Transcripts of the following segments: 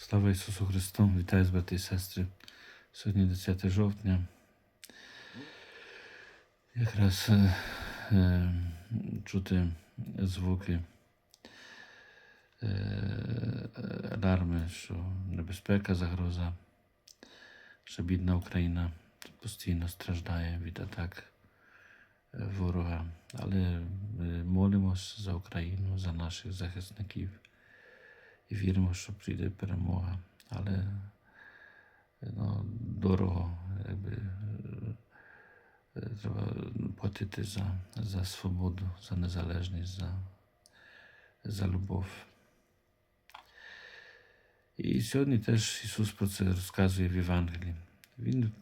Слава Ісусу Христу! Вітаю з брати і сестри. Сьогодні 10 жовтня. Якраз е, е, чути звуки е, аларми, що небезпека, загроза, що бідна Україна постійно страждає від атак е, ворога. Але ми молимось за Україну, за наших захисників і віримо, що прийде перемога. Але ну, дорого якби, е, треба платити за, за свободу, за незалежність, за, за любов. І сьогодні теж Ісус про це розказує в Євангелії. Він,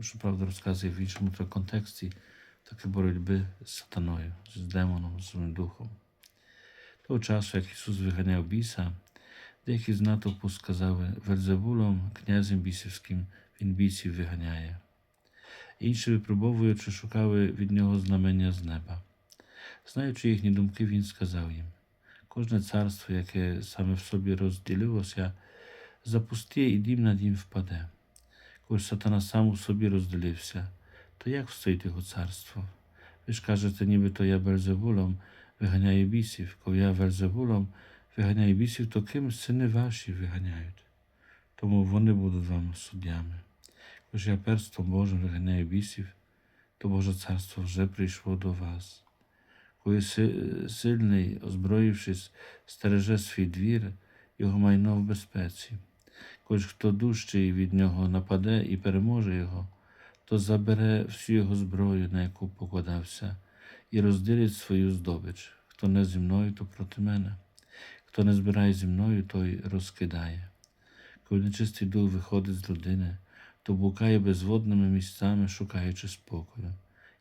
щоправда, розказує в іншому контексті таке боротьби з сатаною, з демоном, з духом. Того часу, як Ісус виганяв біса, деякі з натовпу сказали Вельзевулом, князем бісівським, він бісів виганяє. Інші, випробовуючи, шукали від нього знамення з неба. Знаючи їхні думки, він сказав їм: кожне царство, яке саме в собі розділилося, запустіє і дім на дім впаде. Коли сатана сам у собі розділився, то як встоїть його царство? Ви ж кажете, нібито я Бельзевулом виганяю бісів, коли я Вельзевулом виганяю бісів, то ким сини ваші виганяють. Тому вони будуть вам суддями. Коли я перстом Божим виганяю бісів, то Боже царство вже прийшло до вас. Коли сильний, озброївшись, стереже свій двір, його майно в безпеці. Коли ж хто дужчий від нього нападе і переможе його, то забере всю його зброю, на яку покладався, і розділить свою здобич. Хто не зі мною, то проти мене. Хто не збирає зі мною, той розкидає. Коли нечистий дух виходить з людини, то блукає безводними місцями, шукаючи спокою,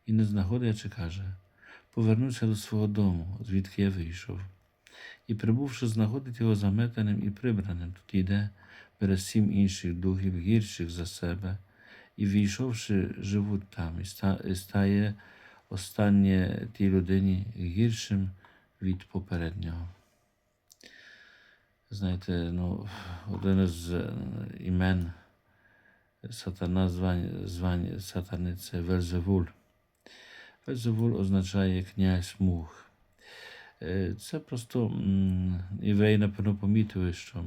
і не знаходячи, каже повернуся до свого дому, звідки я вийшов. І, прибувши, знаходить його заметаним і прибраним, тоді йде, бере сім інших духів, гірших за себе, і, війшовши, живуть там, і стає останнє тій людині гіршим від попереднього. Знаєте, ну, один із е, імен сатана, звань, звань сатани це Вельзевуль. Вельзевуль означає князь мух. Е, Це просто євреї, напевно, помітили, що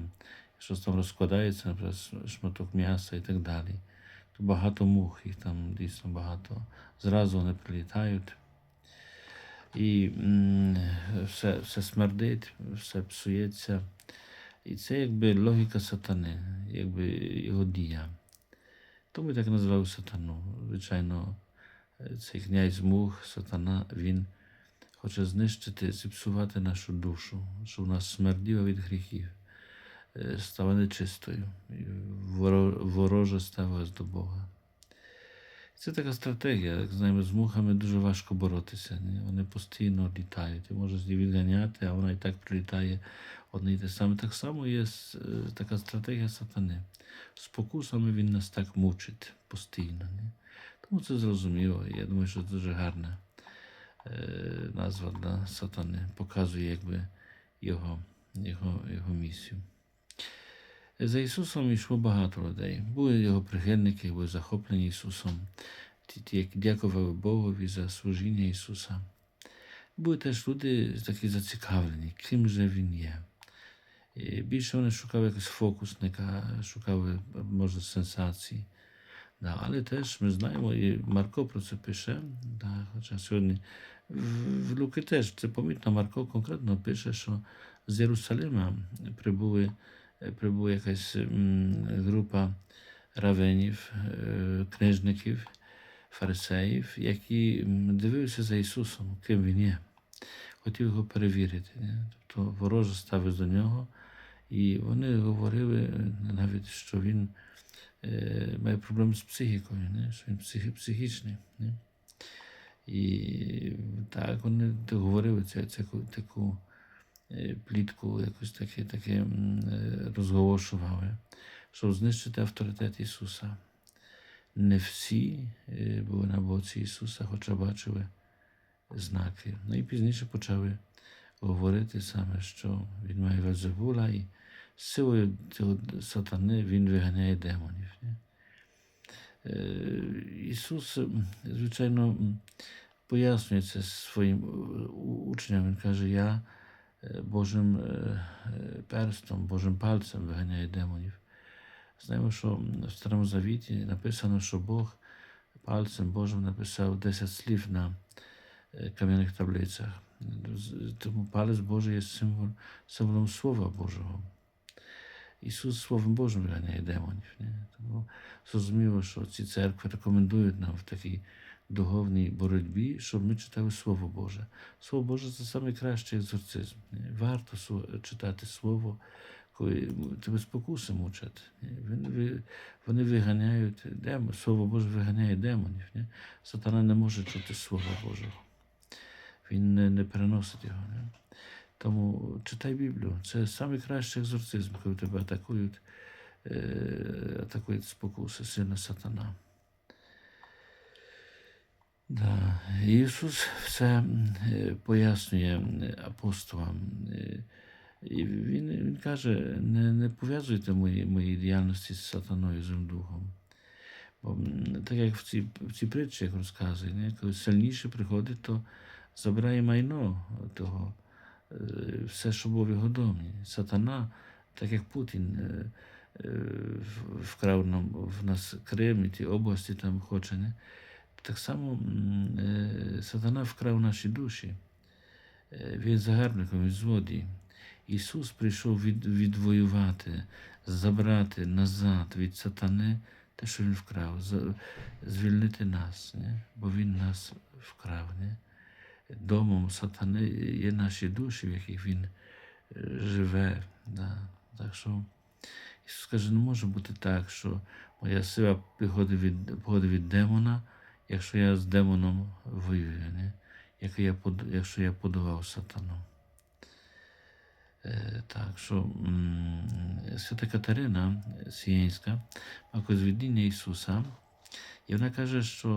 щось там розкладається, наприклад, шматок м'яса і так далі. То багато мух, їх там дійсно багато. Зразу вони прилітають. І все, все смердить, все псується. І це якби логіка сатани, якби його дія. Тому так назвав сатану. Звичайно, цей князь мух, сатана, він хоче знищити, зіпсувати нашу душу, щоб вона смерділа від гріхів, е, стала нечистою, і воро- ставилась до Бога. Це така стратегія, як знаємо, з мухами дуже важко боротися. Ні? Вони постійно літають. Ти можеш її відганяти, а вона і так прилітає одне і те саме. Так само є е, така стратегія сатани. Спокусами він нас так мучить постійно. Ні? Тому це зрозуміло. Я думаю, що це дуже гарна е, назва для сатани. Показує якби його, його, його місію. За Ісусом йшло багато людей. Були його прихильники, були захоплені Ісусом, ті, які дякували Богові за служіння Ісуса. Були теж люди такі зацікавлені, ким же Він є. Більше вони шукали якогось фокусника, шукали, може, сенсації. Да, але теж ми знаємо, і Марко про це пише. Да, хоча сьогодні в, Луки теж це помітно, Марко конкретно пише, що з Єрусалима прибули, прибула якась група равенів, е, книжників, фарисеїв, які дивилися за Ісусом, ким Він є. Хотів його перевірити. Не? Тобто вороже ставив до нього, і вони говорили е, навіть, що він е, має проблеми з психікою, не? що він психі, психічний. Не? І так вони говорили ця, ця, таку е, плітку, якось таке, таке е, розголошували, щоб знищити авторитет Ісуса. Не всі е, були на боці Ісуса, хоча бачили знаки. Ну і пізніше почали говорити саме, що він має Вельзевула і силою цього сатани він виганяє демонів. Е, Ісус, звичайно, пояснює це своїм е, учням. Він каже, я е, Божим перстом, Божим пальцем виганяю демонів. Знаємо, що в Старому Завіті написано, що Бог пальцем Божим написав 10 слів на кам'яних таблицях. Тому палець Божий є символ, символом Слова Божого. Ісус Словом Божим виганяє демонів. Ні? Тому зрозуміло, що ці церкви рекомендують нам в такій духовній боротьбі, щоб ми читали Слово Боже. Слово Боже це найкращий екзорцизм. Ні? Варто читати Слово, коли тебе спокуси мучать. Вони виганяють демонів. Слово Боже виганяє демонів. Ні? Сатана не може чути Слова Божого. Він не, не переносить його. Ні? Тому читай Біблію. Це найкращий екзорцизм, коли тебе атакують, е, атакують спокуси, сильна сатана. Да. Ісус все е, пояснює апостолам. Е, І він, він каже: не, не пов'язуйте мої, мої діяльності з сатаною, злим духом. Бо так як в цій, в цій притчі, як розказує, коли сильніше приходить, то забирає майно того, все, що було в його домі. Сатана, так як Путін е, е, вкрав нам в нас Крим і ті області там хоче, не? так само е, сатана вкрав наші душі. Е, Він загарбником, він злодій. Ісус прийшов від, відвоювати, забрати назад від сатани те, що Він вкрав, звільнити нас, не? бо Він нас вкрав. Не? Домом сатани є наші душі, в яких Він живе. Да? Так що Ісус каже, не може бути так, що моя сила приходить від, походить від демона, якщо я з демоном воюю, не? Як я, якщо я подавав сатану. Так, що свята Катерина Сієнська має видіння Ісуса, і вона каже, що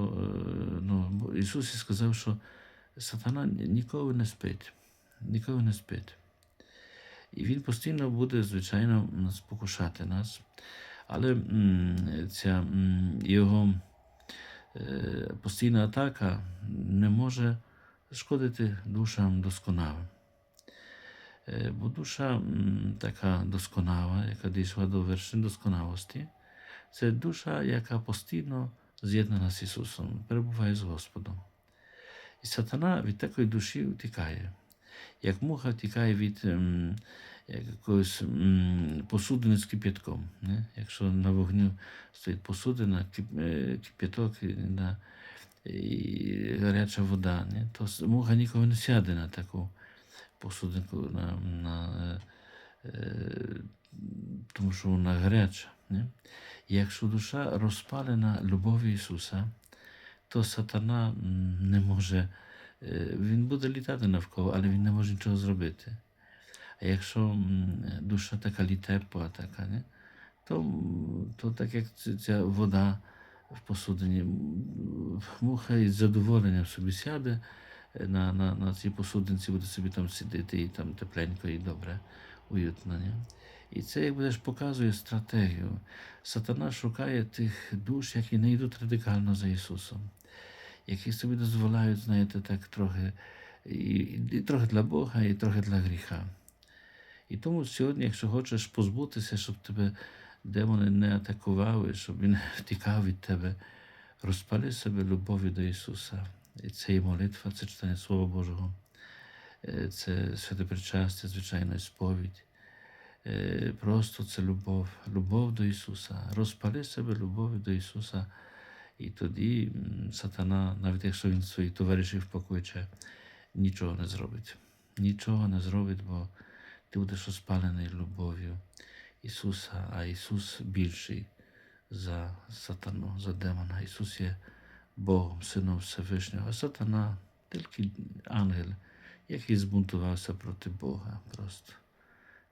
ну, Ісус сказав, що сатана ніколи не спить, ніколи не спить. І він постійно буде, звичайно, спокушати нас. Але ця його е, постійна атака не може шкодити душам досконалим. Е, Бо душа така досконала, яка дійшла до вершин досконалості, це душа, яка постійно з'єднана з Ісусом, перебуває з Господом. І сатана від такої душі втікає, як муха втікає від ем, якогось м, посудини з кип'ятком. Якщо на вогню стоїть посудина, е, кип'яток да, і гаряча вода, не? то муха ніколи не сяде на таку посудинку, на, на, е, е, тому що вона гаряча. Не? Якщо душа розпалена любов'ю Ісуса, то сатана не може, е, він буде літати навколо, але він не може нічого зробити. А якщо душа така літепла, така, не? То, то так як ця- вода в посудині, муха із задоволенням собі сяде е, на, на, на цій посудинці, буде собі там сидіти і там тепленько і добре, уютно. Не? І це як будеш показує стратегію. Сатана шукає тих душ, які не йдуть радикально за Ісусом, які собі дозволяють, знаєте, так трохи, і, і трохи для Бога, і трохи для гріха. І тому сьогодні, якщо хочеш позбутися, щоб тебе демони не атакували, щоб він втікав від тебе, розпали себе любов'ю до Ісуса. І це і молитва, це читання Слова Божого, е, це святе причастя, звичайно, сповідь. Е, Просто це любов, любов до Ісуса. Розпали себе любов'ю до Ісуса. І тоді сатана, навіть якщо він своїх товаришів покличе, нічого не зробить. Нічого не зробить, бо ти будеш розпалений любов'ю Ісуса, а Ісус більший за сатану, за демона. Ісус є Богом, Сином Всевишнього, а сатана тільки ангел, який збунтувався проти Бога просто.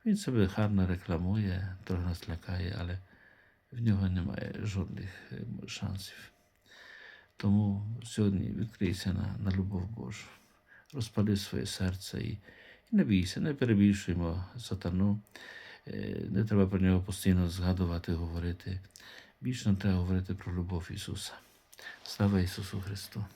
Він себе гарно рекламує, трохи нас лякає, але в нього немає жодних е, шансів. Тому сьогодні відкрийся на, на любов Божу, розпали своє серце і, і не бійся, не перебільшуємо сатану. Е, Не треба про нього постійно згадувати, говорити. Більше нам треба говорити про любов Ісуса. Слава Ісусу Христу!